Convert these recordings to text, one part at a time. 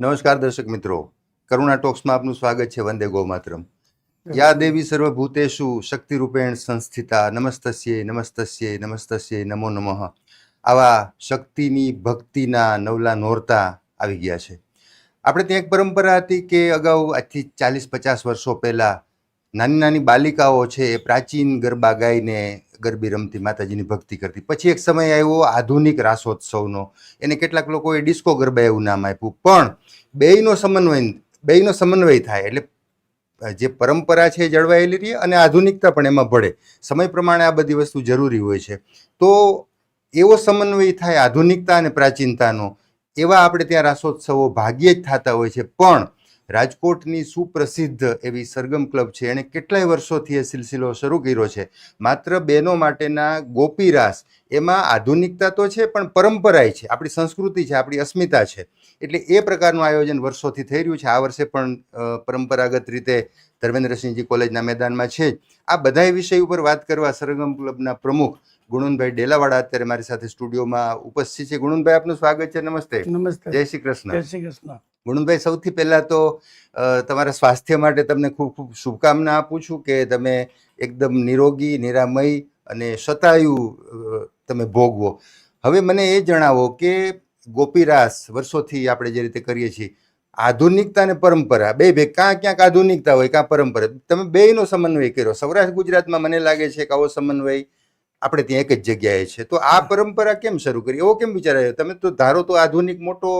નમસ્કાર દર્શક મિત્રો. કરુણા ટોક્સમાં આપનું સ્વાગત છે વંદે ગોમાત્રમ. યા દેવી સર્વભૂતેશુ શક્તિરૂપેણ સંસ્થિતા નમસ્તસ્યે નમસ્તસ્યે નમસ્તસ્યે નમો નમઃ. આવા શક્તિની ભક્તિના નવલા નોરતા આવી ગયા છે. આપણે ત્યાં એક પરંપરા હતી કે અગાઉ આજથી ચાલીસ પચાસ વર્ષો પહેલાં નાની નાની બાલિકાઓ છે એ પ્રાચીન ગરબા ગાઈને ગરબી રમતી, માતાજીની ભક્તિ કરતી. પછી એક સમય આવ્યો આધુનિક રાસોત્સવનો. એને કેટલાક લોકોએ ડિસ્કો ગરબા એવું નામ આપ્યું. પણ બેયનો સમન્વય બેયનો સમન્વય થાય એટલે જે પરંપરા છે એ જળવાયેલી રહે અને આધુનિકતા પણ એમાં ભળે. સમય પ્રમાણે આ બધી વસ્તુ જરૂરી હોય છે. તો એવો સમન્વય થાય આધુનિકતા અને પ્રાચીનતાનો. એવા આપણે ત્યાં રાસોત્સવો ભાગ્યે જ થતા હોય છે. પણ રાજકોટની સુપ્રસિદ્ધ એવી સરગમ ક્લબ છે. એણે કેટલાય વર્ષોથી એ સિલસિલો શરૂ કર્યો છે. માત્ર બહેનો માટેના ગોપી રાસ એમાં આધુનિકતા તો છે પણ પરંપરાય છે. આપણી સંસ્કૃતિ છે આપણી અસ્મિતા છે. એટલે એ પ્રકારનું આયોજન વર્ષોથી થઈ રહ્યું છે. આ વર્ષે પણ પરંપરાગત રીતે ધર્મેન્દ્રસિંહજી કોલેજના મેદાનમાં છે આ બધાય વિષય ઉપર વાત કરવા સરગમ ક્લબના પ્રમુખ ગુણનભાઈ ડેલાવાડા અત્યારે મારી સાથે સ્ટુડિયોમાં ઉપસ્થિત છે. ગુણનભાઈ આપનું સ્વાગત છે. નમસ્તે. નમસ્તે. જય શ્રી કૃષ્ણ. જય શ્રી કૃષ્ણ. ગુણભાઈ સૌથી પહેલાં તો તમારા સ્વાસ્થ્ય માટે તમને ખૂબ ખૂબ શુભકામના આપું છું કે તમે એકદમ નિરોગી નિરામય અને શતાયુ તમે ભોગવો. હવે મને એ જણાવો કે ગોપીરાસ વર્ષોથી આપણે જે રીતે કરીએ છીએ આધુનિકતા અને પરંપરા બે બે કાં ક્યાંક આધુનિકતા હોય કાં પરંપરા? તમે બેયનો સમન્વય કર્યો. સૌરાષ્ટ્ર ગુજરાતમાં મને લાગે છે કે આવો સમન્વય આપણે ત્યાં એક જ જગ્યાએ છે. તો આ પરંપરા કેમ શરૂ કરી? એવો કેમ વિચાર આવ્યો? તમે તો ધારો તો આધુનિક મોટો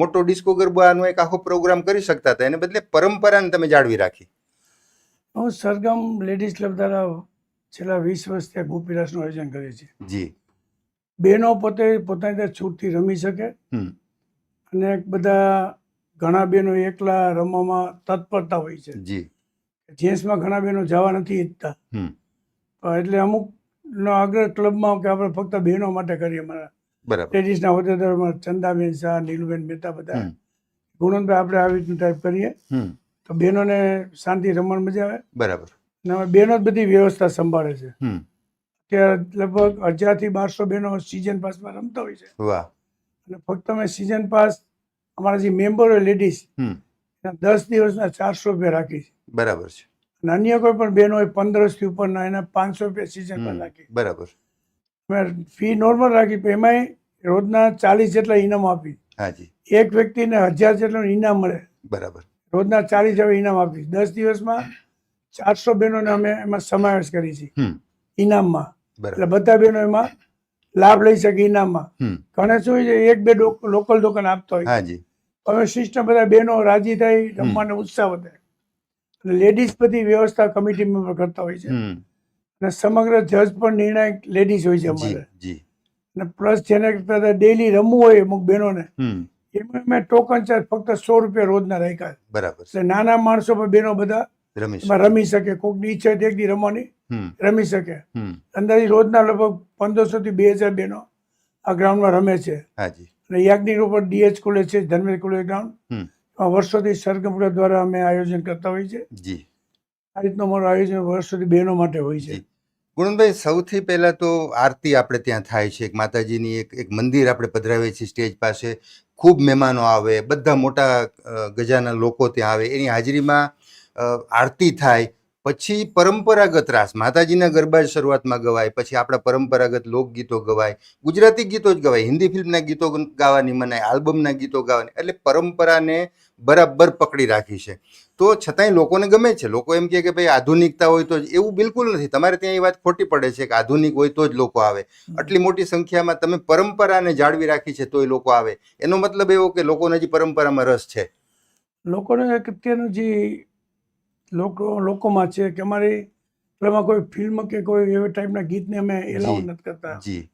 મોટો ડિસ્કો ગરબાનો એક આખો પ્રોગ્રામ કરી શકતા હતા. એને બદલે પરંપરાને તમે જાળવી રાખી. હું સરગમ લેડીઝ ક્લબ દ્વારા છેલ્લા વીસ વર્ષથી આ ગોપીરાસનું આયોજન કરીએ છીએ. જી. બહેનો પોતે પોતાની રીતે છૂટથી રમી શકે અને બધા ઘણા બહેનો એકલા રમવામાં તત્પરતા હોય છે. જી. જેન્ટ્સમાં ઘણા બહેનો જવા નથી ઈચ્છતા. એટલે અમુકનો આગ્રહ ક્લબમાં કે આપણે ફક્ત બહેનો માટે કરીએ અમારા લેડીઝના હોદ્દેદારોમાં ચંદાબેન શાહ નીલુબેન મહેતા બધા ગુણવંતભાઈ આપણે આવી રીતનું ટાઈપ કરીએ તો બહેનોને શાંતિ રમણ મજા આવે. બરાબર. અને બહેનો જ બધી વ્યવસ્થા સંભાળે છે. ત્યાં લગભગ હજારથી બારસો બહેનો સિઝન પાસમાં રમતા હોય છે. વાહ. અને ફક્ત અમે સિઝન પાસ અમારા જે મેમ્બર હોય લેડીઝ દસ દિવસના ચારસો રૂપિયા રાખી છે બરાબર છે. અને અન્ય કોઈ પણ બહેનો હોય પંદરસથી ઉપરના એના પાંચસો રૂપિયા સિઝન પર રાખી બરાબર. ફી નોર્મલ રાખી એમાંય રોજના ચાલીસ જેટલા ઇનામ આપી. હાજી. એક વ્યક્તિને હજાર જેટલું ઇનામ મળે. બરાબર. રોજના ચાલીસ જેવા ઇનામ આપી. દસ દિવસમાં ચારસો બહેનોને અમે એમાં સમાવેશ કરી છે ઇનામમાં. એટલે બધા બહેનો એમાં લાભ લઈ શકે ઇનામમાં. ઘણે શું છે એક બે લોકલ દુકાન આપતા હોય. હાજી. હવે સિસ્ટમ બધા બહેનો રાજી થાય રમવાનો ઉત્સાહ વધે લેડીઝ બધી વ્યવસ્થા કમિટી મેમ્બર કરતા હોય છે. અને સમગ્ર જજ પણ નિર્ણાયક લેડીઝ હોય છે અમારે. અને પ્લસ જેને ડેલી રમવું હોય અમુક બહેનોને એમાં મેં ટોકન ચાર્જ ફક્ત સો રૂપિયા રોજના રાખ્યા બરાબર. એટલે નાના માણસો પણ બહેનો બધા રમી શકે. કોઈકની ઈચ્છા હોય એક દી રમવાની રમી શકે. અંદાજે રોજના લગભગ પંદરસો થી બે હજાર બહેનો આ ગ્રાઉન્ડમાં રમે છે. અને યાજ્ઞિક ઉપર ડીએચ કોલેજ છે ધર્મેશ કોલેજ ગ્રાઉન્ડ વર્ષોથી સરગમ દ્વારા અમે આયોજન કરતા હોઈએ છીએ. આ રીતનું અમારું આયોજન વર્ષોથી બહેનો માટે હોય છે. ગુણભાઈ સૌથી પહેલા તો આરતી આપણે ત્યાં થાય છે. એક માતાજીની એક એક મંદિર આપણે પધરાવીએ છીએ સ્ટેજ પાસે. ખૂબ મહેમાનો આવે. બધા મોટા ગજાના લોકો ત્યાં આવે. એની હાજરીમાં આરતી થાય. પછી પરંપરાગત રાસ. માતાજીના ગરબા જ શરૂઆતમાં ગવાય પછી આપણા પરંપરાગત લોકગીતો ગવાય ગુજરાતી ગીતો જ ગવાય હિન્દી ફિલ્મના ગીતો ગાવાની મનાય આલ્બમના ગીતો ગાવાની એટલે પરંપરાને બરાબર પકડી રાખી છે. તો છતાંય લોકોને ગમે છે. લોકો એમ કહે કે ભાઈ આધુનિકતા હોય તો જ એવું બિલકુલ નથી. તમારે ત્યાં એ વાત ખોટી પડે છે કે આધુનિક હોય તો જ લોકો આવે. આટલી મોટી સંખ્યામાં તમે પરંપરાને જાળવી રાખી છે તોય લોકો આવે. એનો મતલબ એવો કે લોકોને હજી પરંપરામાં રસ છે. લોકોને અત્યારનું જે લોકો લોકોમાં છે કે અમારી એમાં કોઈ ફિલ્મ કે કોઈ એવા ટાઈપના ગીતને અમે એલાઉ. નથી કરતા. જી.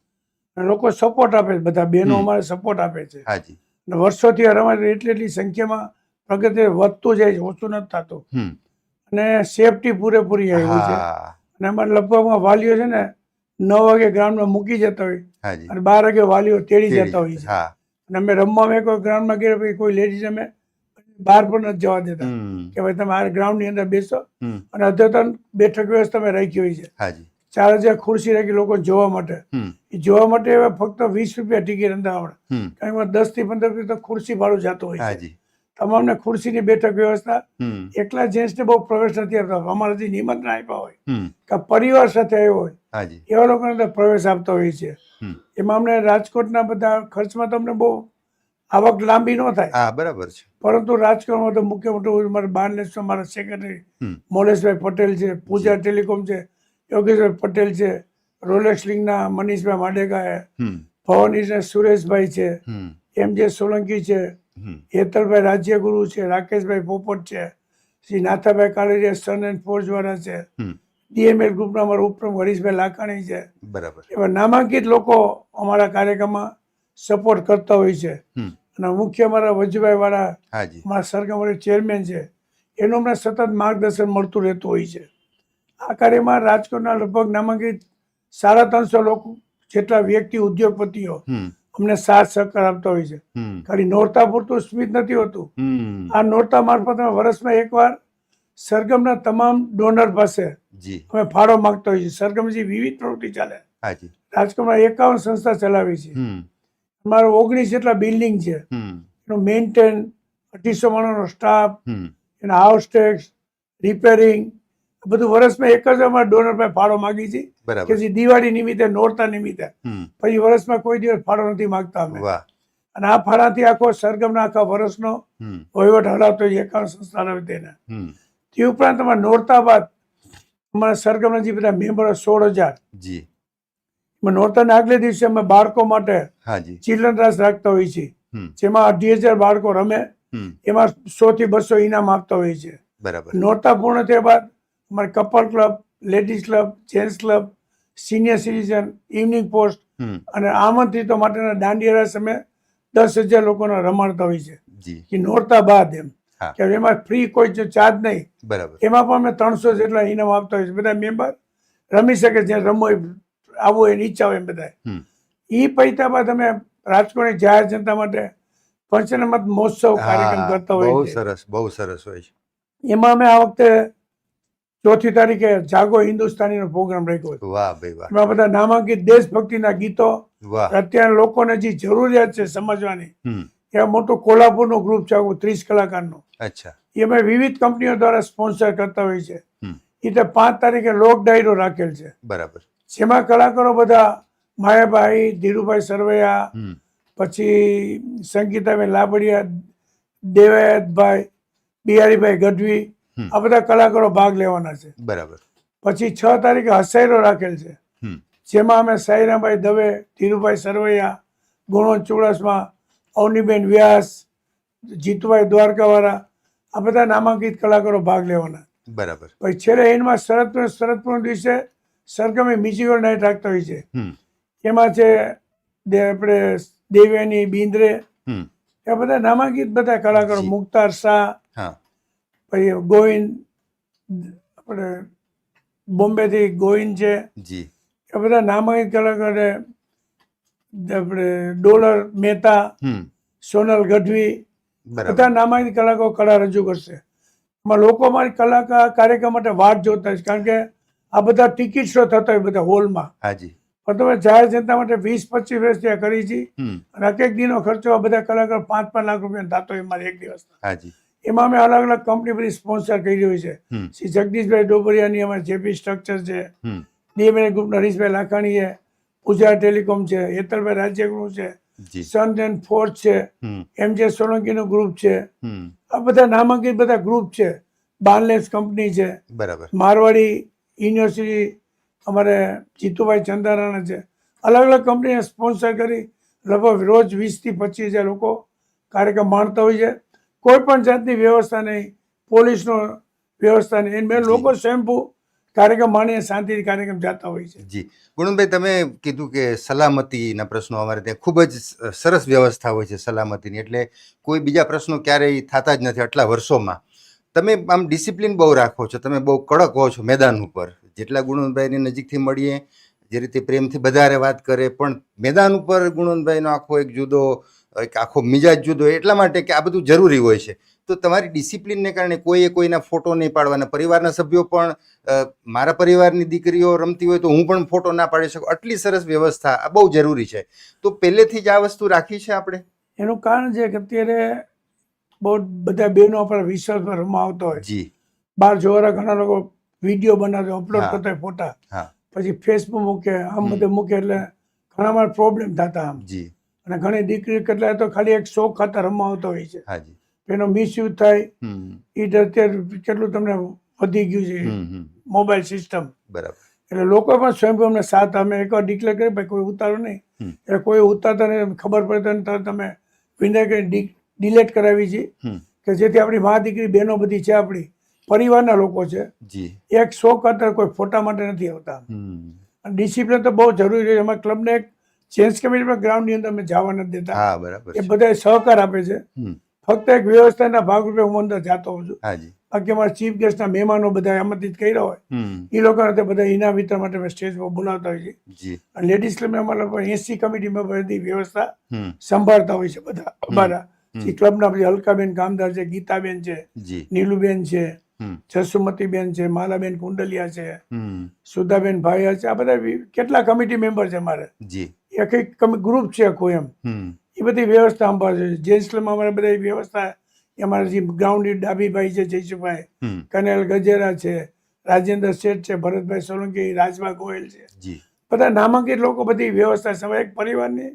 લોકો સપોર્ટ આપે છે બધા બહેનો અમારે સપોર્ટ આપે છે. હાજી અને વર્ષોથી અમારે એટલી એટલી સંખ્યામાં પ્રગતિ વધતું જાય છે ઓછું નથી થતું. અને સેફટી પૂરેપૂરી આવી છે. અને અમારે લગભગમાં વાલીઓ છે ને નવ વાગે ગ્રાઉન્ડમાં મૂકી જતા હોય અને બાર વાગે વાલીઓ તેડી જતા હોય છે. અને અમે રમવા અમે કોઈ ગ્રાઉન્ડમાં ગયા કોઈ લેડીઝ અમે બહાર પણ નથી જવા દેતા. કે ભાઈ તમે આ ગ્રાઉન્ડની અંદર બેસો અને અદ્યતન બેઠક વ્યવસ્થા મેં રાખી હોય છે. ચાર હજાર ખુરશી રાખી લોકો જોવા માટે. એ જોવા માટે ફક્ત વીસ રૂપિયા ટિકિટ અંદર આવડે કારણ કે દસથી પંદર રૂપિયા તો ખુરશી ભાડું જતું હોય છે. ને તમામને ખુરશીની બેઠક વ્યવસ્થા એકલા જેન્ટ્સને બહુ પ્રવેશ નથી આપતા. અમારાથી નિમંત્રણ આપ્યા હોય. કે પરિવાર સાથે આવ્યો હોય. એવા લોકોને પ્રવેશ આપતા હોય છે. એમાં અમને રાજકોટના બધા ખર્ચમાં તો અમને બહુ આવક લાંબી ન થાય. હા બરાબર છે. પરંતુ રાજકારણમાં તો મુખ્ય મોટું મારા બારલેસમાં મારા સેક્રેટરી મોલેશભાઈ પટેલ છે પૂજા ટેલિકોમ છે યોગેશભાઈ પટેલ છે રોલેક્સ લિંગના મનીષભાઈ માડેકા છે સુરેશભાઈ છે એમ જે સોલંકી છે હેતલભાઈ રાજ્યગુરુ છે રાકેશભાઈ પોપટ છે શ્રી નાથાભાઈ કાળીયા સન એન્ડ ફોર્સવાળા છે હમ. ડીએમએલ ગ્રુપના અમારા ઉપપ્રમુખ હરીશભાઈ લાખાણી છે. બરાબર. એવા નામાંકિત લોકો અમારા કાર્યક્રમમાં સપોર્ટ કરતા હોય છે. અને મુખ્ય અમારા વજુભાઈ વાળા અમારા સરગમવાળી ચેરમેન છે એનું અમને સતત માર્ગદર્શન મળતું રહેતું હોય છે. આ કાર્યમાં રાજકોટના લગભગ નામાંકિત સાડા ત્રણસો લોકો જેટલા વ્યક્તિ ઉદ્યોગપતિઓ અમને સાથ સહકાર આપતા હોય છે. ખાલી નોરતા પૂરતું સ્મિત નથી હોતું. આ નોરતા મારફત વર્ષમાં એકવાર સરગમના તમામ ડોનર પાસે અમે ફાળો માંગતા હોય છે સરગમજી વિવિધ પ્રવૃત્તિ ચાલે. રાજકોટમાં એકાવન સંસ્થા ચલાવી છે. અમારો ઓગણીસ જેટલા બિલ્ડિંગ છે. એનું મેન્ટેન અઢીસો માણસનો સ્ટાફ એના હાઉસ ટેક્સ રિપેરિંગ બધું વર્ષમાં એક જ અમારે ડોનર પાસે ફાળો માગી છે. કે દિવાળી નિમિત્તે નોરતા નિમિત્તે. પછી વર્ષમાં કોઈ દિવસ ફાળો નથી માગતા અમે. અને આ ફાળાથી આખો સરગમના આખા વર્ષનો વહીવટ હલાવતો એકાઉન્ટ સંસ્થાના તેને. તે ઉપરાંત અમારે નોરતા બાદ અમારા સરગમના જે બધા મેમ્બરો સોળ હજાર. જી. નોરતાના આગલે દિવસે અમે બાળકો માટે ચિલ્ડ્રન રાસ રાખતા હોઈએ છીએ. જેમાં અઢી હજાર બાળકો રમે. એમાં સો થી બસો ઇનામ આપતા હોઈએ છીએ. બરાબર. નોરતા પૂર્ણ થયા બાદ અમારે couple club ladies club gents club senior citizen evening post અને આમંત્રિતો માટેના દાંડિયા રાસ અમે દસ હજાર લોકોને રમાડતા હોય છે કે નોરતા બાદ એમ. કે એમાં ફ્રી કોઈ જો ચાર્જ નહીં. બરાબર. એમાં પણ અમે ત્રણસો જેટલા ઇનામ આપતા હોય છે બધા મેમ્બર રમી શકે જ્યાં રમવો હોય એની ઈચ્છા હોય એમ બધા એ પૈસા તમે રાજકોટની જાહેર જનતા માટે પંચનામત મહોત્સવ કાર્યક્રમ કરતા હોય બહુ સરસ બહુ સરસ હોય છે. એમાં અમે આ વખતે ચોથી તારીખે જાગો હિન્દુસ્તાનીનો પ્રોગ્રામ રાખ્યો છે વાહ ભાઈ વાહ. એમાં બધા નામાંકિત દેશભક્તિના ગીતો અત્યારે લોકોને જે જરૂરિયાત છે સમજવાની એવા મોટું કોલ્હાપુરનું ગ્રુપ છે આખું ત્રીસ કલાકારનું. અચ્છા. એ અમે વિવિધ કંપનીઓ દ્વારા સ્પોન્સર કરતા હોય છે. એ તો પાંચ તારીખે લોક ડાયરો રાખેલ છે. બરાબર. જેમાં કલાકારો બધા માયાભાઈ ધીરુભાઈ સરવૈયા પછી સંગીતાબેન લાબડિયા દેવાયતભાઈ બિહારીભાઈ ગઢવી આ બધા કલાકારો ભાગ લેવાના છે. બરાબર. પછી છ તારીખે હસાયરો રાખેલ છે. જેમાં અમે સાયરાભાઈ દવે ધીરુભાઈ સરવૈયા ગુણો ચુડાસમા અવનીબેન વ્યાસ જીતુભાઈ દ્વારકાવાળા આ બધા નામાંકિત કલાકારો ભાગ લેવાના. બરાબર. પછી છેલ્લે એનમાં શરદ શરદપૂર્ણ દિવસે સરગમે મ્યુઝિકલ નાઇટ રાખતા હોય છે. એમાં છે આપણે દેવ્યાની બિંદ્રે એ બધા નામાંકિત બધા કલાકારો. મુખ્તાર શાહ પછી ગોવિંદ આપણે બોમ્બેથી ગોવિંદ છે. એ બધા નામાંકિત કલાકારો. આપણે ડોલર મહેતા સોનલ ગઢવી બધા નામાંકિત કલાકારો કળા રજૂ કરશે. એમાં લોકો મારી કલાકાર કાર્યક્રમ માટે વાટ જોતા છે કારણ કે આ બધા ટિકિટ શો થતા હોય બધા હોલમાં. હાજી. પણ તમે જાહેર જનતા માટે વીસ પચીસ વર્ષ ત્યાં કરી છે. અને એક એક દિનનો ખર્ચો આ બધા કલાકાર પાંચ પાંચ લાખ રૂપિયા થતો હોય મારે એક દિવસ હાજી. એમાં અમે અલગ અલગ કંપની બધી સ્પોન્સર કરી હોય છે. શ્રી જગદીશભાઈ ડોબરિયાની અમારે જેપી સ્ટ્રક્ચર છે. હમ. ડીએમએ ગ્રુપના હરીશભાઈ લાખાણી છે. પૂજા ટેલિકોમ છે. હેતલભાઈ રાજ્યગૃહ છે. સન એન્ડ ફોર્થ છે. એમ જે સોલંકીનું ગ્રુપ છે. આ બધા નામાંકિત બધા ગ્રુપ છે. બાર્લેસ કંપની છે. બરાબર. મારવાડી યુનિવર્સિટી અમારે જીતુભાઈ ચંદારાણા છે. અલગ અલગ કંપનીને સ્પોન્સર કરી લગભગ રોજ વીસથી પચીસ હજાર લોકો કાર્યક્રમ માણતા હોય છે. કોઈ પણ જાતની વ્યવસ્થા નહીં. પોલીસનો વ્યવસ્થા નહીં. મેં લોકો સ્વયંભૂ કાર્યક્રમ માણીને શાંતિથી કાર્યક્રમ જતા હોય છે. જી. ગુણભાઈ તમે કીધું કે સલામતીના પ્રશ્નો અમારે ત્યાં ખૂબ જ સરસ વ્યવસ્થા હોય છે સલામતીની. એટલે કોઈ બીજા પ્રશ્નો ક્યારેય થતા જ નથી. આટલા વર્ષોમાં તમે આમ ડિસિપ્લિન બહુ રાખો છો, તમે બહુ કડક હો છો મેદાન ઉપર. જેટલા ગુણવંતભાઈની નજીકથી મળીએ, જે રીતે પ્રેમથી બધારે વાત કરે, પણ મેદાન ઉપર ગુણવંતભાઈનો આખો એક જુદો, એક આખો મિજાજ જુદો, એટલા માટે કે આ બધું જરૂરી હોય છે. તો તમારી ડિસિપ્લિનને કારણે કોઈએ કોઈના ફોટો નહીં પાડવાના. પરિવારના સભ્યો પણ મારા પરિવારની દીકરીઓ રમતી હોય તો હું પણ ફોટો ના પાડી શકું. આટલી સરસ વ્યવસ્થા આ બહુ જરૂરી છે. તો પહેલેથી જ આ વસ્તુ રાખી છે આપણે? એનું કારણ છે કે અત્યારે બહુ બધા બહેનો પર વિશ્વાસમાં રમાવતો હોય. જી. બહાર જોવાના ઘણા લોકો વીડિયો બનાવે અપલોડ. કરતા હોય ફોટા. પછી ફેસબુક મૂકે આમ. બધે મૂકે એટલે ઘણા મારા પ્રોબ્લેમ થતા આમ. જી. અને ઘણી દીકરી કેટલા તો ખાલી એક શોખ ખાતર રમાવતો હોય છે. એનો મિસયુઝ થાય એ અત્યારે કેટલું તમને વધી ગયું છે મોબાઈલ સિસ્ટમ બરાબર. એટલે લોકો પણ સ્વયંભૂ અમને સાથ અમે એકવાર ડિક્લેર કરી ભાઈ કોઈ ઉતારો નહીં. એટલે કોઈ ઉતારતા નહીં ખબર પડે તો તમે વિનય કરી ડિલેટ કરાવી છે કે જેથી આપણી મા દીકરી બહેનો બધી છે આપણી પરિવારના લોકો છે એક શોખ અત્યારે કોઈ ફોટા માટે નથી આવતા. ડિસિપ્લિન તો બહુ જરૂરી છે. એમાં ક્લબને એક ચેન્જ કમિટી ગ્રાઉન્ડની અંદર અમે જવા નથી દેતા. એ બધા સહકાર આપે છે. ફક્ત એક વ્યવસ્થાના ભાગરૂપે હું અંદર જાતો હોઉં છું. બાકી અમારા ચીફ ગેસ્ટના મહેમાનો બધા આમંત્રિત કર્યા હોય. એ લોકો બધા ઇનામ વિતરણ માટે સ્ટેજ પર બોલાવતા હોય છે લેડીઝ ક્લબ અમારા એસી કમિટીમાં બધી વ્યવસ્થા સંભાળતા હોય છે બધા અમારા. ક્લબના પછી અલકાબેન કામદાર છે ગીતાબેન છે નીલુબેન છે જસુમતીબેન છે માલાબેન કુંડલિયા છે સુધાબેન ભાઈયા છે આ બધા કેટલા કમિટી મેમ્બર છે અમારે? જી. એક એક ગ્રુપ છે આખું એમ. એ બધી વ્યવસ્થા અંબાશે જેન્ટ્સ અમારે બધા વ્યવસ્થા અમારા જે ગ્રાઉન્ડ ડાબીભાઈ છે જયસુભાઈ કનેલ ગજેરા છે રાજેન્દ્ર શેઠ છે ભરતભાઈ સોલંકી રાજભા ગોયલ છે. બધા નામાંકિત લોકો બધી વ્યવસ્થા સમય એક પરિવારની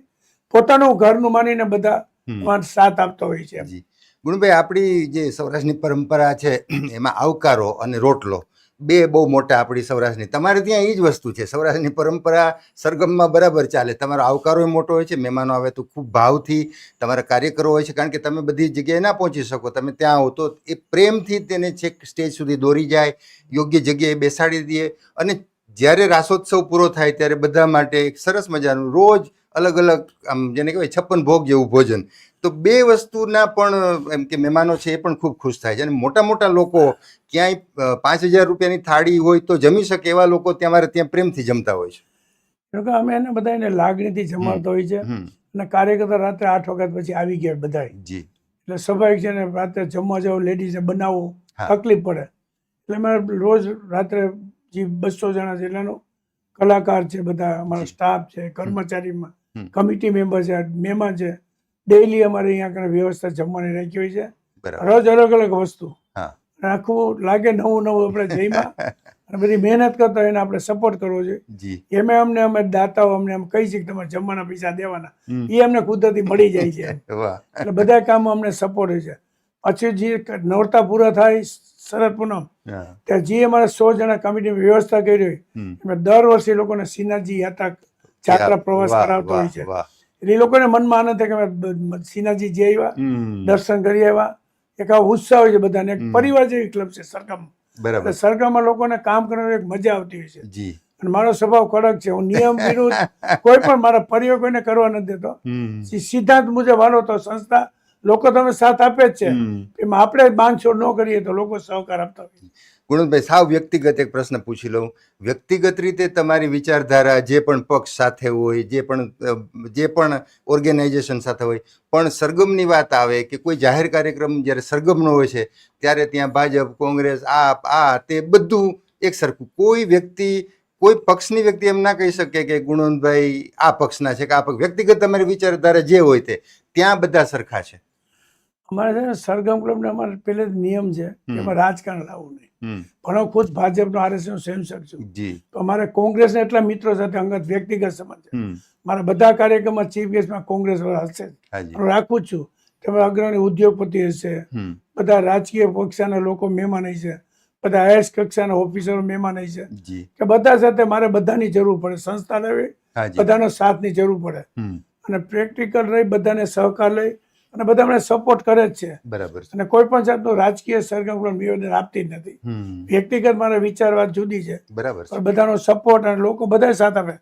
પોતાનું ઘરનું માનીને બધા અમારો સાથ આપતો હોય છે ગુણભાઈ આપણી જે સૌરાષ્ટ્રની પરંપરા છે એમાં આવકારો અને રોટલો બે બહુ મોટા આપણી સૌરાષ્ટ્રની. તમારે ત્યાં એ જ વસ્તુ છે. સૌરાષ્ટ્રની પરંપરા સરગમમાં બરાબર ચાલે. તમારો આવકારો મોટો હોય છે મહેમાનો આવે તો ખૂબ ભાવથી તમારા કાર્યકરો હોય છે. કારણ કે તમે બધી જગ્યાએ ના પહોંચી શકો. તમે ત્યાં હો તો એ પ્રેમથી તેને છેક સ્ટેજ સુધી દોરી જાય યોગ્ય જગ્યાએ બેસાડી દે અને જ્યારે રાસોત્સવ પૂરો થાય ત્યારે બધા માટે એક સરસ મજાનું રોજ અલગ અલગ આમ જેને કહેવાય છપ્પન ભોગ જેવું ભોજન. તો બે વસ્તુના પણ એમ કે મહેમાનો છે એ પણ ખૂબ ખુશ થાય છે. અને મોટા મોટા લોકો ક્યાંય પાંચ હજાર રૂપિયાની થાળી હોય તો જમી શકે એવા લોકો ત્યાં અમારે ત્યાં પ્રેમથી જમતા હોય છે. કે અમે એને બધા એને લાગણીથી જમાડતા હોય છે. અને કાર્યકર્તા રાત્રે આઠ વાગ્યા પછી આવી ગયા બધા જી. એટલે સ્વાભાવિક છે ને રાત્રે જમવા જાવ લેડીઝ બનાવવું તકલીફ પડે. એટલે અમારે રોજ રાત્રે જે બસો જણા જેટલાનો કલાકાર છે બધા અમારા સ્ટાફ છે કર્મચારીમાં કમિટી મેમ્બર છે મહેમાન છે. ડેઈલી અમારે અહીંયા આગળ વ્યવસ્થા જમવાની રાખી હોય છે. રોજ અલગ અલગ વસ્તુ. આખું લાગે નવું નવું આપણે જઈમાં. અને બધી મહેનત કરતા હોય એને આપણે સપોર્ટ કરવો જોઈએ. એમે અમને અમે દાતાઓ અમને એમ કહી છે કે તમારે જમવાના પૈસા દેવાના. એ અમને કુદરતી મળી જાય છે. એટલે બધા કામો અમને સપોર્ટ હોય છે. પછી જે નોરતા પૂરા થાય શરદ પૂનમ. હા. ત્યાં જે અમારા સો જણા કમિટીની વ્યવસ્થા કરી હોય એમાં દર વર્ષે લોકોને સિનાજી યાત્રા જાત્રા પ્રવાસ કરાવતો હોય છે. એટલે એ લોકોને મનમાં આનંદ થાય કે અમે બ- જઈ આવ્યા દર્શન કરી આવ્યા. એક આ ઉત્સાહ હોય છે બધાને. એક પરિવાર જેવી ક્લબ છે સરગમ. બરાબર. સરગમમાં લોકોને કામ કરવાની એક મજા આવતી હોય છે. જી. અને મારો સ્વભાવ કડક છે. હું નિયમ વિરુદ્ધ કોઈ પણ મારા પરિવાર કોઈને કરવા નથી દેતો. સિદ્ધાંત મુજબ હાલો તો સંસ્થા લોકો તમે સાથ આપે જ છે. એમાં આપણે બાંધછોડ ન કરીએ તો લોકો સહકાર આપતા હોય ગુણવંતભાઈ સાવ વ્યક્તિગત એક પ્રશ્ન પૂછી લઉં. વ્યક્તિગત રીતે તમારી વિચારધારા જે પણ પક્ષ સાથે હોય જે પણ જે પણ ઓર્ગેનાઇઝેશન સાથે હોય પણ સરગમની વાત આવે કે કોઈ જાહેર કાર્યક્રમ જ્યારે સરગમનો હોય છે ત્યારે ત્યાં ભાજપ કોંગ્રેસ આપ આ તે બધું એક સરખું. કોઈ વ્યક્તિ કોઈ પક્ષની વ્યક્તિ એમ ના કહી શકે કે ગુણવંતભાઈ આ પક્ષના છે કે આ પક્ષ. વ્યક્તિગત તમારી વિચારધારા જે હોય તે ત્યાં બધા સરખા છે. અમારે છે ને સરગમ ક્લબને અમારે પેલે જ નિયમ છે કે એમાં રાજકારણ લાવવું નહીં. પણ હું ખુદ ભાજપનો આરએસએસ સ્વયંસેવક છું. તો અમારે કોંગ્રેસના એટલા મિત્રો સાથે અંગત વ્યક્તિગત સંબંધ છે. મારા બધા કાર્યક્રમમાં ચીફ ગેસ્ટમાં કોંગ્રેસ વાળા હશે હું રાખું જ છું તેમાં અગ્રણી ઉદ્યોગપતિ હશે. બધા રાજકીય કક્ષાના લોકો મહેમાન હશે. બધા આઈએસ કક્ષાના ઓફિસરો મહેમાન હશે. જી. કે બધા સાથે મારે બધાની જરૂર પડે. સંસ્થા લેવી બધાનો સાથની જરૂર પડે. અને પ્રેક્ટિકલ રહી બધાને સહકાર લઈ અને બધા મને સપોર્ટ કરે જ છે. બરાબર અને કોઈ પણ જાતનું રાજકીય સરગમ પણ નિવેદન આપતી જ નથી. વ્યક્તિગત મારા વિચાર વાત જુદી છે. બરાબર પણ બધાનો સપોર્ટ અને લોકો બધા સાથ આપે.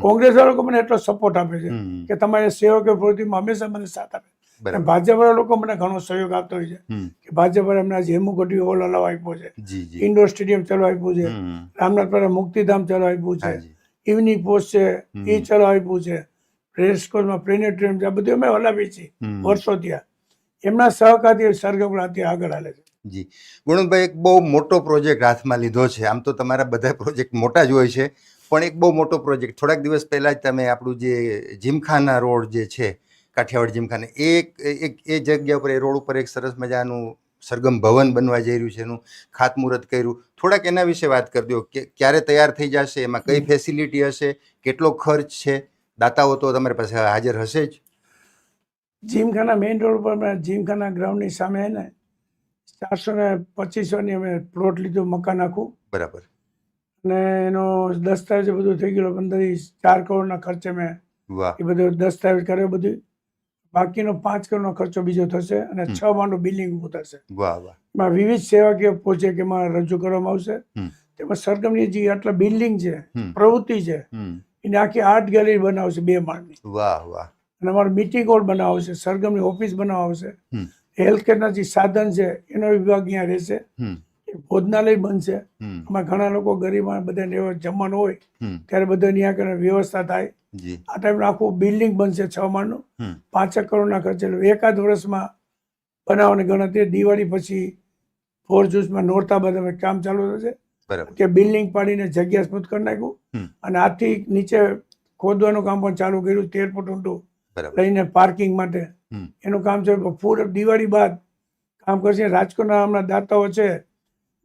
કોંગ્રેસ વાળા લોકો મને એટલો સપોર્ટ આપે છે કે તમારે સેવક પ્રવૃત્તિમાં હંમેશા મને સાથ આપે. અને ભાજપ વાળા લોકો મને ઘણો સહયોગ આપતો હોય છે હમ. કે ભાજપ વાળા એમના જેમુ ગઢવી હોલ હલાવ આપ્યો છે. ઇન્ડોર સ્ટેડિયમ ચાલુ આપ્યું છે. રામનાથ મુક્તિધામ ચાલુ આપ્યું છે. ઇવનિંગ પોસ્ટ છે. એ ચાલુ આપ્યું છે. રેસકોર્સમાં પ્લેનેટોરિયમ છે આ બધું અમે હલાવીએ છીએ. વર્ષો ત્યાં એમના સહકારથી સરગમ અત્યારે આગળ હાલે છે. જી. ગુણભાઈ એક બહુ મોટો પ્રોજેક્ટ હાથમાં લીધો છે. આમ તો તમારા બધા પ્રોજેક્ટ મોટા જ હોય છે પણ એક બહુ મોટો પ્રોજેક્ટ. થોડાક દિવસ પહેલાં જ તમે આપણું જે જીમખાના રોડ જે છે કાઠિયાવાડ જીમખાને એક એક એ જગ્યા ઉપર એ રોડ ઉપર એક સરસ મજાનું સરગમ ભવન બનવા જઈ રહ્યું છે એનું ખાતમુહૂર્ત કર્યું. થોડાક એના વિશે વાત કરી દો. કે ક્યારે તૈયાર થઈ જશે એમાં કઈ ફેસિલિટી હશે કેટલો ખર્ચ છે? દાતાઓ તો તમારી પાસે હાજર હશે જ. જીમખાના મેઇન રોડ પર જીમખાના ગ્રાઉન્ડની સામે હે ને ચારસો ને પચીસોની અમે પ્લોટ લીધું મકાન આખું. બરાબર. અને એનો દસ્તાવેજ બધું થઈ ગયેલો પંદર ચાર કરોડના ખર્ચે મેં એ બધો દસ્તાવેજ કર્યો બધું. બાકીનો પાંચ કરોડનો ખર્ચો બીજો થશે અને છ માળનું બિલ્ડિંગ ઊભું થશે. એમાં વિવિધ સેવાકીય પ્રોજેક્ટ એમાં રજૂ કરવામાં આવશે. તેમાં સરગમની જે આટલા બિલ્ડિંગ છે પ્રવૃત્તિ છે એની આખી આર્ટ ગેલેરી બનાવશે બે માળની. વાહ વાહ. અને અમારો મીટિંગ હોલ બનાવશે સરગમની ઓફિસ બનાવશે હેલ્થ કેરના જે સાધન છે એનો વિભાગ અહીંયા રહેશે. ભોજનાલય બનશે. એમાં ઘણા લોકો ગરીબ બધાને જમવાનું હોય ત્યારે બધા ત્યાં કરીને વ્યવસ્થા થાય. આ ટાઈમનું આખું બિલ્ડિંગ બનશે છ માળનું. પાંચેક કરોડના ખર્ચે. એકાદ વર્ષમાં બનાવવાની ગણતરી દિવાળી પછી ફોર જ્યુસમાં નોરતા બધા કામ ચાલુ થશે. કે બિલ્ડિંગ પાડીને જગ્યા સ્મૂથ કરી નાખ્યું અને આથી નીચે ખોદવાનું કામ પણ ચાલુ કર્યું તેર ફૂટ ઊંડું લઈને પાર્કિંગ માટે. એનું કામ છે ફૂલ દિવાળી બાદ કામ કરશે. રાજકોટના હમણાં દાતાઓ છે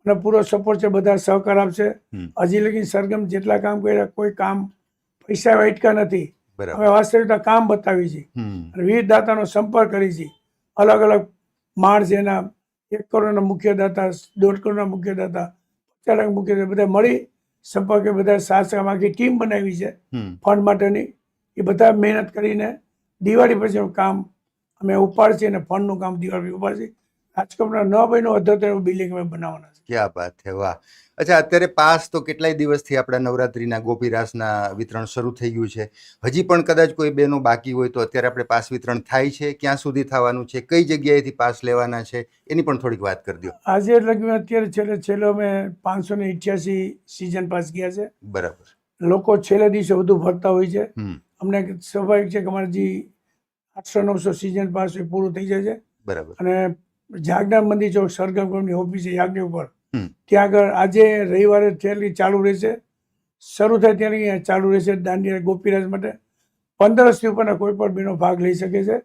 અને પૂરો સપોર્ટ છે બધા સહકાર આપશે. હજી લગી સરગમ જેટલા કામ કર્યા કોઈ કામ પૈસા વાટકા નથી. અમે વાસ્તવિકતા કામ બતાવી છે. વિવિધ દાતાનો સંપર્ક કરી છે. અલગ અલગ માણ છે એના. એક કરોડના મુખ્ય દાતા દોઢ કરોડના મુખ્ય દાતા. પચાસ મૂકી છે બધા મળી સંપર્ક બધા સાસરામાં આખી ટીમ બનાવી છે ફંડ માટેની એ બધા મહેનત કરીને દિવાળી પછીનું કામ અમે ઉપાડશે અને ફંડનું કામ દિવાળી ઉપાડશે. રાજકોટના ન અધ્યતન એવું બિલ્ડિંગ અમે બનાવવાના છે. ક્યાં વાત છે વાહ. અચ્છા અત્યારે પાસ તો કેટલાય દિવસથી આપણા નવરાત્રિના ગોપીરાસના વિતરણ શરૂ થઈ ગયું છે. હજી પણ કદાચ કોઈ બેનો બાકી હોય તો અત્યારે આપણે પાસ વિતરણ થાય છે. ક્યાં સુધી થવાનું છે? કઈ જગ્યાએથી પાસ લેવાના છે? એની પણ થોડીક વાત કરી દો. આજે એટલે કે અત્યારે છેલ્લે છેલ્લો અમે પાંચસો ને ઇઠ્યાસી સિઝન પાસ ગયા છે. બરાબર. લોકો છેલ્લે દિવસે વધુ ભરતા હોય છે. અમને સ્વાભાવિક છે કે અમારે જે આઠસો નવસો સિઝન પાસ પૂરું થઈ જાય છે. બરાબર. અને જાગના મંદિર ચોક સરગમ ઓફિસ છે યાજ્ઞ ઉપર. ત્યાં આગળ આજે રવિવારે થયેલી ચાલુ રહેશે. શરૂ થાય ત્યાંની ચાલુ રહેશે દાંડિયા ગોપીરાજ માટે. પંદરસથી ઉપરના કોઈ પણ બહેનો ભાગ લઈ શકે છે.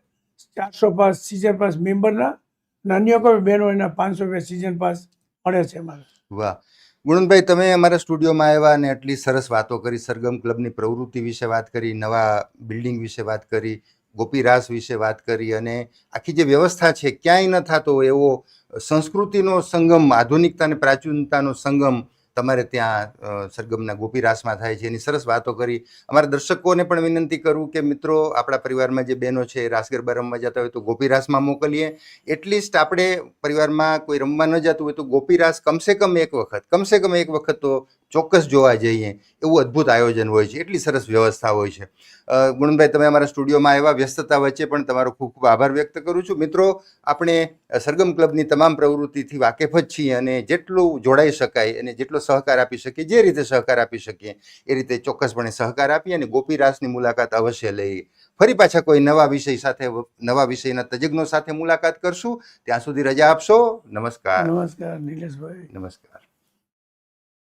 ચારસો પાસ સિઝન પાસ મેમ્બરના અને અન્ય કોઈ બહેનો એના પાંચસો રૂપિયા સિઝન પાસ મળે છે અમારે વાહ. ગુણનભાઈ તમે અમારા સ્ટુડિયોમાં આવ્યા અને આટલી સરસ વાતો કરી સરગમ ક્લબની પ્રવૃત્તિ વિશે વાત કરી નવા બિલ્ડિંગ વિશે વાત કરી ગોપીરાસ વિશે વાત કરી અને આખી જે વ્યવસ્થા છે ક્યાંય ન થતો એવો સંસ્કૃતિનો સંગમ આધુનિકતા અને પ્રાચીનતાનો સંગમ તમારે ત્યાં સરગમના સરગમના ગોપીરાસમાં થાય છે. એની સરસ વાતો કરી. અમારા દર્શકોને પણ વિનંતી કરું કે મિત્રો, આપણા પરિવારમાં જે બહેનો છે રાસ ગરબા રમવા જતા હોય તો ગોપીરાસમાં મોકલીએ. એટલીસ્ટ આપણે પરિવારમાં કોઈ રમવા ન જતું હોય તો ગોપીરાસ કમસે કમ એક વખત, કમસે કમ એક વખત તો ચોક્કસ જોવા જઈએ. એવું અદ્ભુત આયોજન હોય છે. એટલી સરસ વ્યવસ્થા હોય છે. ગુણભાઈ તમે અમારા સ્ટુડિયોમાં આવ્યા, વ્યસ્તતા વચ્ચે પણ તમારો ખૂબ ખૂબ આભાર વ્યક્ત કરું છું. મિત્રો, આપણે સરગમ ક્લબની તમામ પ્રવૃત્તિથી વાકેફ જ છીએ અને જેટલું જોડાઈ શકાય અને જેટલો સહકાર આપી શકીએ જે રીતે સહકાર આપી શકીએ એ રીતે ચોક્કસપણે સહકાર આપીએ અને ગોપીરાસની મુલાકાત અવશ્ય લઈએ ફરી પાછા કોઈ નવા વિષય સાથે નવા વિષયના તજજ્ઞો સાથે મુલાકાત કરશું. ત્યાં સુધી રજા આપશો. નમસ્કાર. નમસ્કાર નિલેશભાઈ. નમસ્કાર.